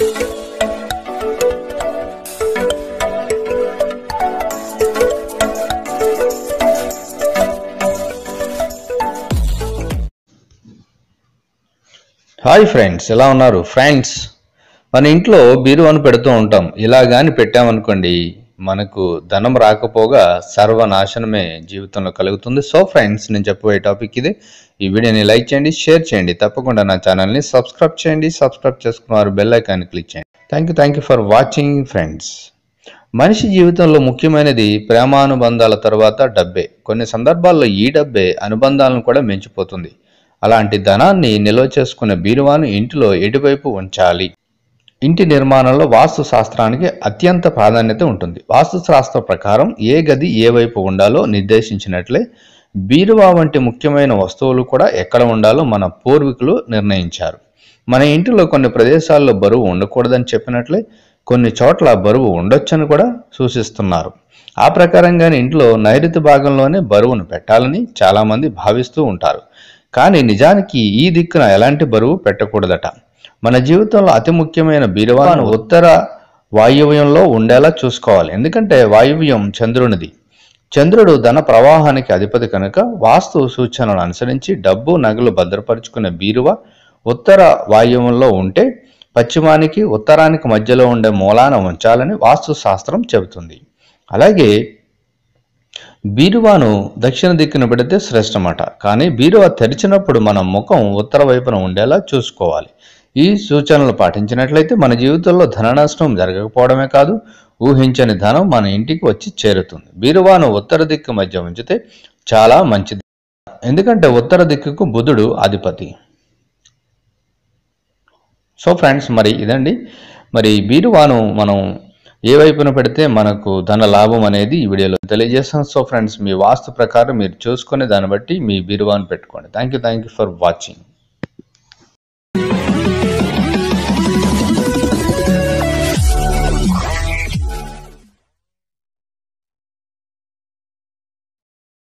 Hi friends ఎలా ఉన్నారు? Friends మన ఇంట్లో బీరువాను పెడుతూ ఉంటాం. ఇలా కానీ పెట్టామనుకోండి. మనకు ధనం రాకపోగా సర్వనాశనమే జీవితంలో కలుగుతుంది. సో ఫ్రెండ్స్ నేను చెప్పబోయే టాపిక్ ఇది. ఈ వీడియోని లైక్ చేయండి షేర్ చేయండి. తప్పకుండా నా ఛానల్ని సబ్స్క్రైబ్ చేయండి. సబ్స్క్రైబ్ చేసుకున్నారు బెల్ ఐకాన్ని క్లిక్ చేయండి. Thank you thank you for watching friends మనిషి జీవితంలో ముఖ్యమైనది ప్రేమానుబంధాల తర్వాత డబ్బే. కొన్ని సందర్భాల్లో ఈ డబ్బే అనుబంధాలను కూడా మించిపోతుంది. అలాంటి ధనాన్ని నిల్వ చేసుకున్న బీరువాను ఇంటిలో ఎటువైపు ఉంచాలి? ఇంటి నిర్మాణంలో వాస్తు శాస్త్రానికి అత్యంత ప్రాధాన్యత ఉంటుంది. వాస్తు శాస్త్ర ప్రకారం ఏ గది ఏ వైపు ఉండాలో నిర్దేశించినట్లే బీరువా వంటి ముఖ్యమైన వస్తువులు కూడా ఎక్కడ ఉండాలో మన పూర్వీకులు నిర్ణయించారు. మన ఇంటిలో కొన్ని ప్రదేశాల్లో బరువు ఉండకూడదని చెప్పినట్లే కొన్ని చోట్ల బరువు ఉండొచ్చని కూడా సూచిస్తున్నారు. ఆ ప్రకారంగానే ఇంట్లో నైరుతి భాగంలోనే బరువును పెట్టాలని చాలామంది భావిస్తూ ఉంటారు. కానీ నిజానికి ఈ దిక్కున ఎలాంటి బరువు పెట్టకూడదట. మన జీవితంలో అతి ముఖ్యమైన బీరువాను ఉత్తర వాయువ్యంలో ఉండేలా చూసుకోవాలి. ఎందుకంటే వాయువ్యం చంద్రునిది. చంద్రుడు ధన ప్రవాహానికి అధిపతి కనుక వాస్తు సూచనలను అనుసరించి డబ్బు నగలు భద్రపరుచుకునే బీరువా ఉత్తర వాయువ్యంలో ఉంటే పశ్చిమానికి ఉత్తరానికి మధ్యలో ఉండే మూలాన ఉంచాలని వాస్తు శాస్త్రం చెబుతుంది. అలాగే బీరువాను దక్షిణ దిక్కున పెడితే శ్రేష్టమట. కానీ బీరువా తెరిచినప్పుడు మన ముఖం ఉత్తర వైపున ఉండేలా చూసుకోవాలి. ఈ సూచనలు పాటించినట్లయితే మన జీవితంలో ధన నష్టం జరగకపోవడమే కాదు ఊహించని ధనం మన ఇంటికి వచ్చి చేరుతుంది. బీరువాను ఉత్తర దిక్కు మధ్య ఉంచితే చాలా మంచిది. ఎందుకంటే ఉత్తర దిక్కుకు బుధుడు అధిపతి. సో ఫ్రెండ్స్ మరి ఇదండి. మరి బీరువాను మనం ఏ వైపున పెడితే మనకు ధన లాభం అనేది ఈ వీడియోలో తెలియజేస్తాను సో ఫ్రెండ్స్ మీ వాస్తు ప్రకారం మీరు చూసుకునే దాన్ని బట్టి మీ బీరువాను పెట్టుకోండి. Thank you thank you for watching